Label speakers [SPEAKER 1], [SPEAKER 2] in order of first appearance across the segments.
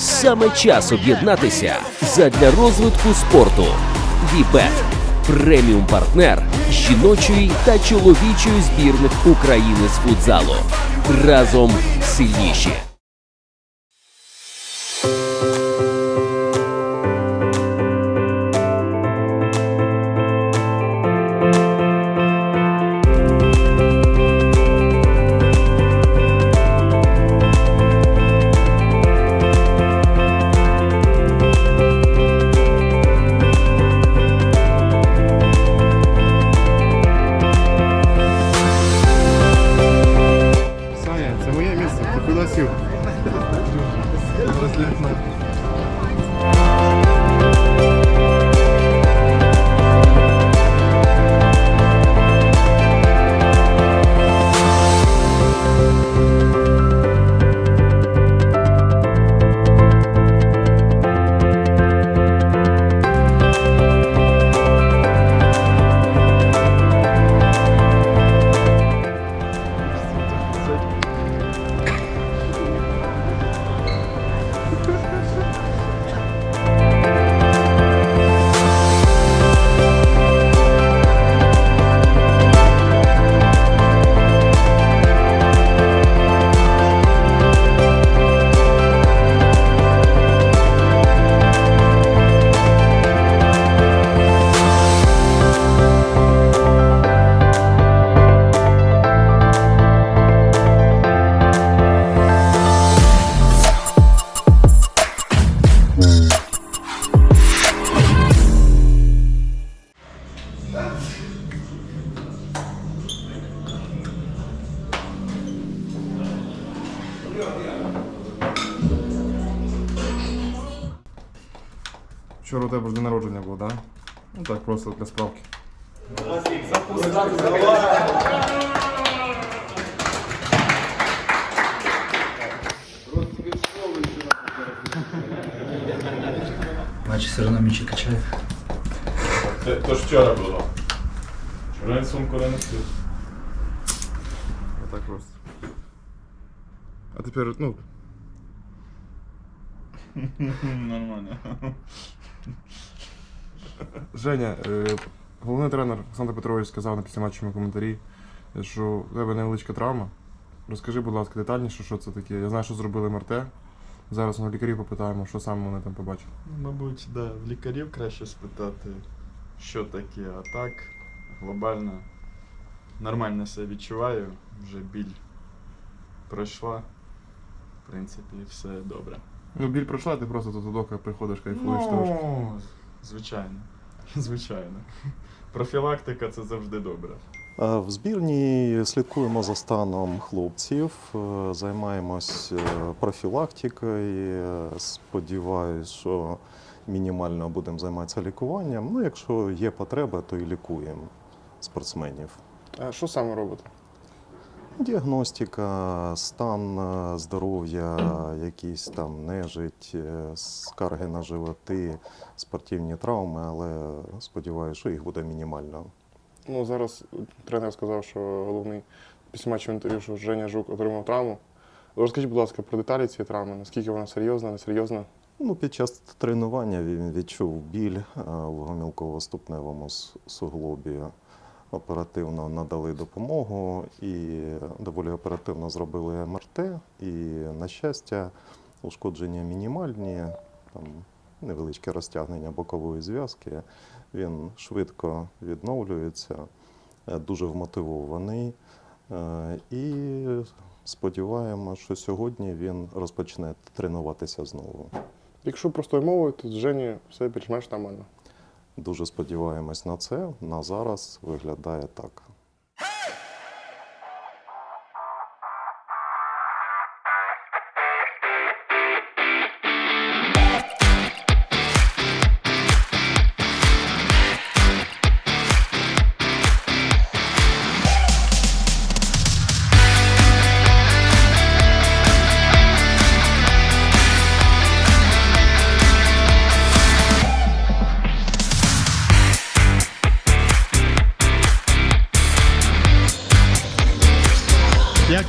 [SPEAKER 1] Саме час об'єднатися задля розвитку спорту. Вібет преміум партнер жіночої та чоловічої збірних України з футзалу. Разом сильніші.
[SPEAKER 2] Вчора у тебе ж день народження було, так? Да? Ну так, просто для справки.
[SPEAKER 3] Значит, все равно мячи качает.
[SPEAKER 4] Це то ж вчора було. Вчора він сумку не носив.
[SPEAKER 2] Отак просто. А тепер, ну,
[SPEAKER 4] Нормально.
[SPEAKER 2] Женя, е, головний тренер Олександр Петрович сказав на післяматчому коментарі, що у тебе невеличка травма. Розкажи, будь ласка, детальніше, що це таке. Я знаю, що зробили МРТ. Зараз ми лікарів попитаємо, що саме вони там побачили.
[SPEAKER 5] Мабуть, да, в лікарів краще спитати, що таке, а так глобально нормально себе відчуваю, вже біль пройшла. В принципі, все добре.
[SPEAKER 2] Ну, біль пройшла, ти просто тут дока приходиш, кайфуєш трошки.
[SPEAKER 5] Ну, звичайно. Звичайно. Профілактика це завжди добре.
[SPEAKER 6] В збірні слідкуємо за станом хлопців, е, займаємось е, профілактикою. Е, Сподіваюсь, що мінімально будемо займатися лікуванням. Ну, якщо є потреба, то і лікуємо спортсменів.
[SPEAKER 2] А що саме робите?
[SPEAKER 6] Діагностика, стан е, здоров'я, якісь там нежить, е, скарги на животи, спортивні травми, але сподіваюся, що їх буде мінімально.
[SPEAKER 2] Ну, зараз тренер сказав, що головний після матчу інтерв'ю, що Женя Жук отримав травму. Розкажіть, будь ласка, про деталі цієї травми, наскільки вона серйозна, несерйозна?
[SPEAKER 6] Ну, під час тренування він відчув біль е, в гомілково-ступневому суглобі. Оперативно надали допомогу і доволі оперативно зробили МРТ. І, на щастя, ушкодження мінімальні, там невеличке розтягнення бокової зв'язки. Він швидко відновлюється, е, дуже вмотивований. Е, І сподіваємося, що сьогодні він розпочне тренуватися знову.
[SPEAKER 2] Якщо простою мовою, то з Жені все більш-менш нормально.
[SPEAKER 6] Дуже сподіваємось на це. На зараз виглядає так.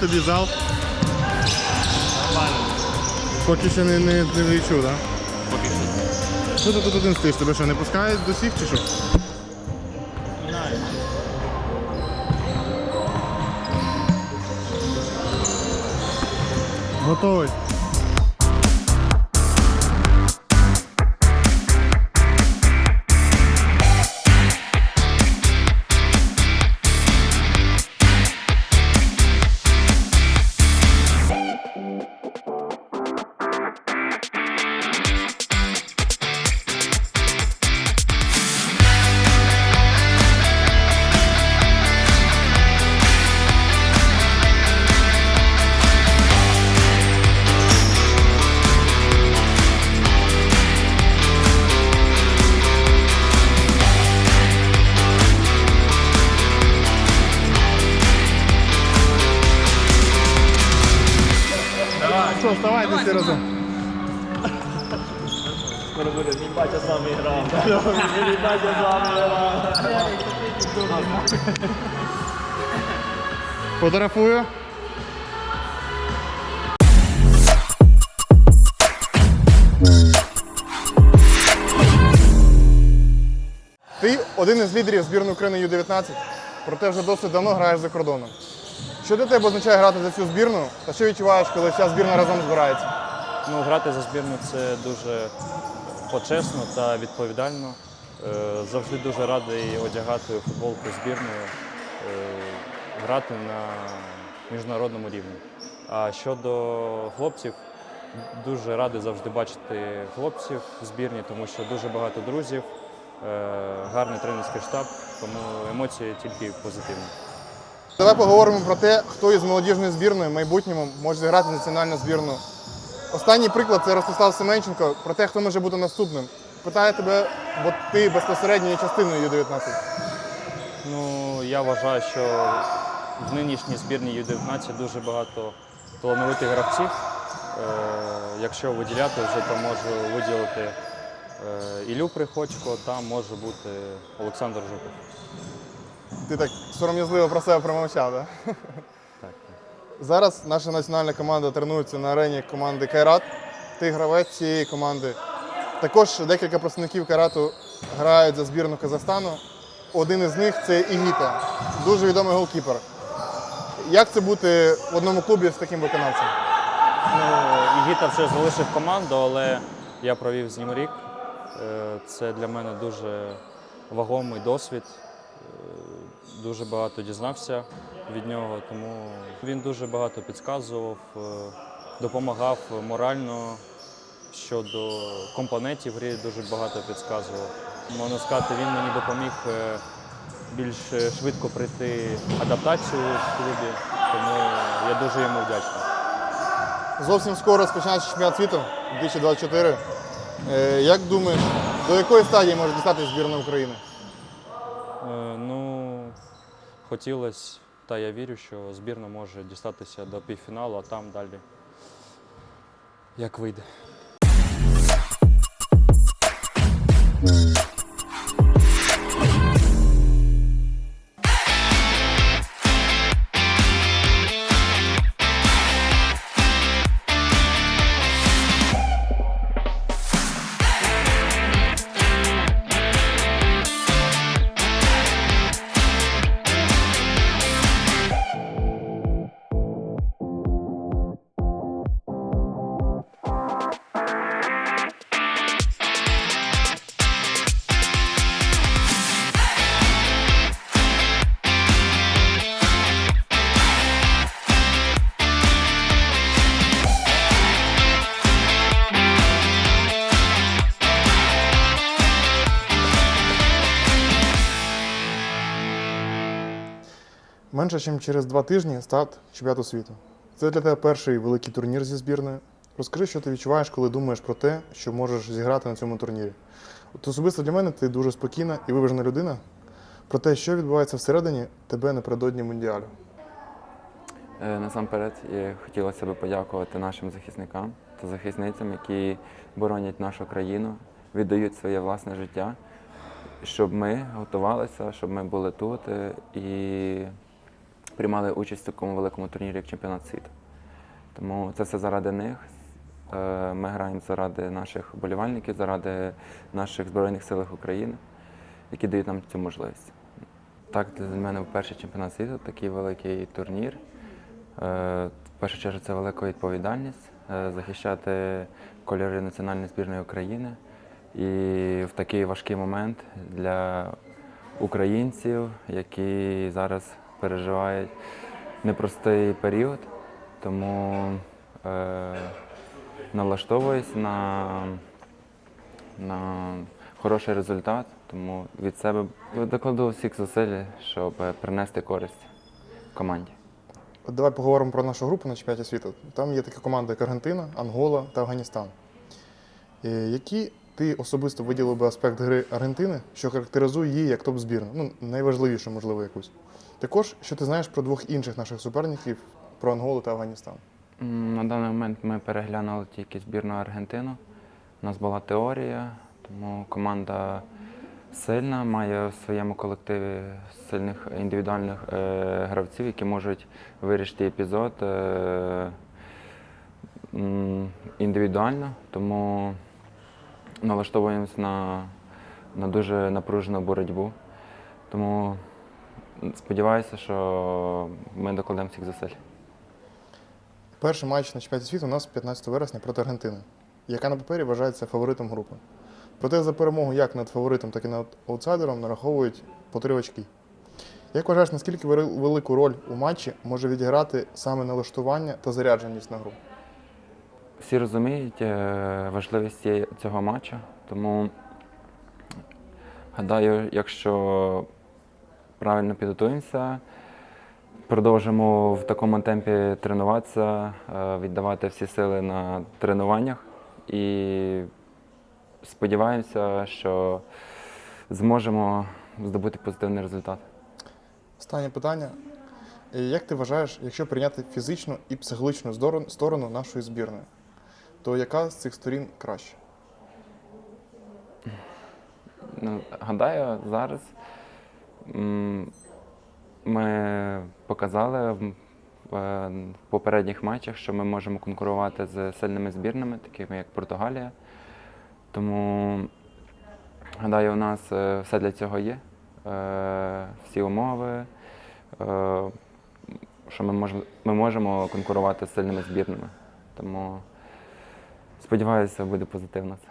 [SPEAKER 5] Тобі зал?
[SPEAKER 2] Поки ще не, не, не відчув, так? Поки що. Що ти тут один стоїш? Тебе що, не пускають до всіх чи що? Готовий. Фотографую. Ти один із лідерів збірної України Ю-19, проте вже досить давно граєш за кордоном. Що для тебе означає грати за цю збірну та що відчуваєш, коли вся збірна разом збирається?
[SPEAKER 7] Ну, грати за збірну це дуже почесно та відповідально. Е, Завжди дуже радий одягати футболку збірної, е, грати на міжнародному рівні. А щодо хлопців, дуже радий завжди бачити хлопців в збірні, тому що дуже багато друзів, е, гарний тренерський штаб, тому емоції тільки позитивні.
[SPEAKER 2] Давай поговоримо про те, хто із молодіжної збірної в майбутньому може зіграти національну збірну. Останній приклад це Ростислав Семенченко про те, хто може бути наступним. Питаю тебе, бо ти безпосередньо є частиною Ю-19.
[SPEAKER 7] Ну, я вважаю, що в нинішній збірній Ю-19 дуже багато талановитих гравців. Е, якщо виділяти, вже то можу виділити е, Ілю Приходько, там може бути Олександр Жуков.
[SPEAKER 2] Ти так сором'язливо про себе промовчав, так?
[SPEAKER 7] Так.
[SPEAKER 2] Зараз наша національна команда тренується на арені команди Кайрат. Ти гравець цієї команди. Також декілька представників Кайрату грають за збірну Казахстану. Один із них це Ігіта, дуже відомий голкіпер. Як це бути в одному клубі з таким виконавцем?
[SPEAKER 7] Ну, Ігіта вже залишив команду, але я провів з ним рік. Е, Це для мене дуже вагомий досвід. Е, Дуже багато дізнався від нього, тому він дуже багато підказував, е, допомагав морально щодо компонентів гри, дуже багато підказував. Можна сказати, він мені допоміг е, більш швидко пройти адаптацію в клубі, тому я дуже йому вдячний.
[SPEAKER 2] Зовсім скоро розпочинається чемпіонат світу 2024. Е, Як думаєш, до якої стадії може дістати збірна України?
[SPEAKER 7] Ну, хотілося, та я вірю, що збірна може дістатися до півфіналу, а там далі як вийде.
[SPEAKER 2] Менше ніж через два тижні старт чемпіонату світу. Це для тебе перший великий турнір зі збірною. Розкажи, що ти відчуваєш, коли думаєш про те, що можеш зіграти на цьому турнірі. От особисто для мене ти дуже спокійна і виважена людина. Про те, що відбувається всередині тебе напередодні мундіалю.
[SPEAKER 8] Е, Насамперед хотілося б подякувати нашим захисникам та захисницям, які боронять нашу країну, віддають своє власне життя, щоб ми готувалися, щоб ми були тут е, і приймали участь в такому великому турнірі, як чемпіонат світу. Тому це все заради них. Е, Ми граємо заради наших болівальників, заради наших Збройних сил України, які дають нам цю можливість. Так, для мене перший чемпіонат світу, такий великий турнір. Е, В першу чергу це велика відповідальність е, захищати кольори національної збірної України. І в такий важкий момент для українців, які зараз переживають непростий період, тому е, налаштовуюсь на, на хороший результат, тому від себе докладу всіх зусиль, щоб принести користь команді.
[SPEAKER 2] От давай поговоримо про нашу групу на чемпіонаті світу. Там є такі команди, як Аргентина, Ангола та Афганістан. Е, Які ти особисто виділив би аспект гри Аргентини, що характеризує її як топ-збірну? Ну, найважливішу, можливо, якусь. Також, що ти знаєш про двох інших наших суперників, про Анголу та Афганістан?
[SPEAKER 8] На даний момент ми переглянули тільки збірну Аргентину. У нас була теорія, тому команда сильна, має в своєму колективі сильних індивідуальних е, гравців, які можуть вирішити епізод е, індивідуально. Тому налаштовуємось на, на дуже напружену боротьбу. Тому сподіваюся, що ми докладемо всіх зусиль.
[SPEAKER 2] Перший матч на чемпіонаті світу у нас 15 вересня проти Аргентини, яка на папері вважається фаворитом групи. Проте за перемогу як над фаворитом, так і над аутсайдером нараховують по три очки. Як вважаєш, наскільки велику роль у матчі може відіграти саме налаштування та зарядженість на гру?
[SPEAKER 8] Всі розуміють е, важливість цього матчу, тому гадаю, якщо правильно підготуємося, продовжимо в такому темпі тренуватися, е, віддавати всі сили на тренуваннях і сподіваємося, що зможемо здобути позитивний результат.
[SPEAKER 2] Останнє питання. Е, Як ти вважаєш, якщо прийняти фізичну і психологічну сторону нашої збірної, то яка з цих сторін краще?
[SPEAKER 8] Ну, гадаю, зараз ми показали в е, попередніх матчах, що ми можемо конкурувати з сильними збірними, такими як Португалія. Тому гадаю, у нас е, все для цього є. Е, Всі умови, що ми можемо, ми можемо конкурувати з сильними збірними. Тому сподіваюся, буде позитивно це.